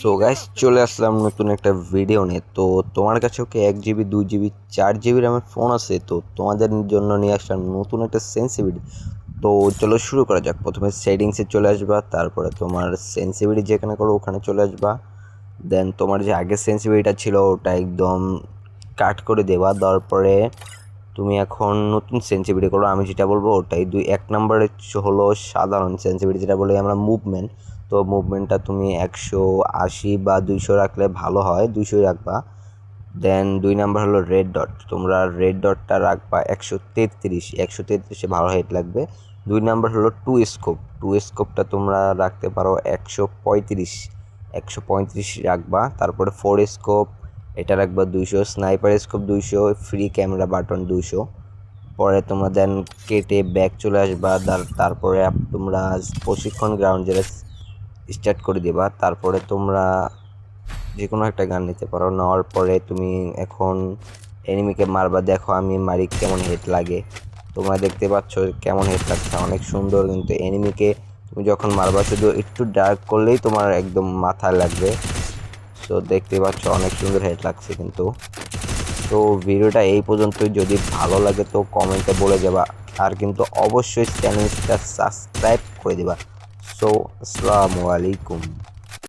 So guys চলে আসলাম নতুন একটা ভিডিও নিয়ে। তো তোমার কাছেও কি এক জিবি দুই জিবি চার জিবি র্যামের ফোন আছে, তো তোমাদের জন্য নিয়ে আসলাম নতুন একটা সেন্সিভিটি তো চলো শুরু করা যাক। প্রথমে সেটিংসে চলে আসবা, তারপরে তোমার সেন্সিভিটি যেখানে করো ওখানে চলে আসবা। দেন তোমার যে আগের সেন্সিভিটিটা ছিল, ওটা একদম কাট করে দেবা। দেওয়ার পরে তুমি এখন নতুন সেন্সিভিটি করো, আমি যেটা বলব ওটাই। দুই, এক নম্বরে হলো সাধারণ সেন্সিভিটি যেটা বলি আমরা মুভমেন্ট তো মুভমেন্টটা তুমি একশো আশি বা দুইশো রাখলে ভালো হয়, দুইশোই রাখবা। দেন দুই নাম্বার হলো রেড ডট তোমরা রেড ডটটা রাখবা একশো তেত্রিশ, একশো তেত্রিশে ভালো হেড লাগবে। দুই নাম্বার হলো টু স্কোপ টু স্কোপটা তোমরা রাখতে পারো একশো পঁয়ত্রিশ একশো পঁয়ত্রিশ রাখবা। তারপরে ফোর স্কোপ এটা রাখবা দুইশো স্নাইপার স্কোপ দুইশো ফ্রি ক্যামেরা বাটন দুইশো। পরে তোমরা দেন কেটে ব্যাক চলে আসবা তারপরে তোমরা প্রশিক্ষণ গ্রাউন্ড যেটা স্টার্ট করে দিবা। তারপরে তোমরা যে কোনো একটা গান নিতে পারো। নেওয়ার পরে তুমি এখন এনিমিকে মারবা, দেখো আমি মারি কেমন হেড লাগে। তোমরা দেখতে পাচ্ছ কেমন হেড লাগছে, অনেক সুন্দর। কিন্তু এনিমিকে তুমি যখন মারবা, শুধু একটু ডার্ক করলেই তোমার একদম মাথায় লাগবে। তো দেখতে পাচ্ছ অনেক সুন্দর হেড লাগছে কিন্তু। তো ভিডিওটা এই পর্যন্তই। যদি ভালো লাগে তো কমেন্টে বলে যাবা। আর কিন্তু অবশ্যই চ্যানেলটা সাবস্ক্রাইব করে দেবা। সো আসসালামু আলাইকুম।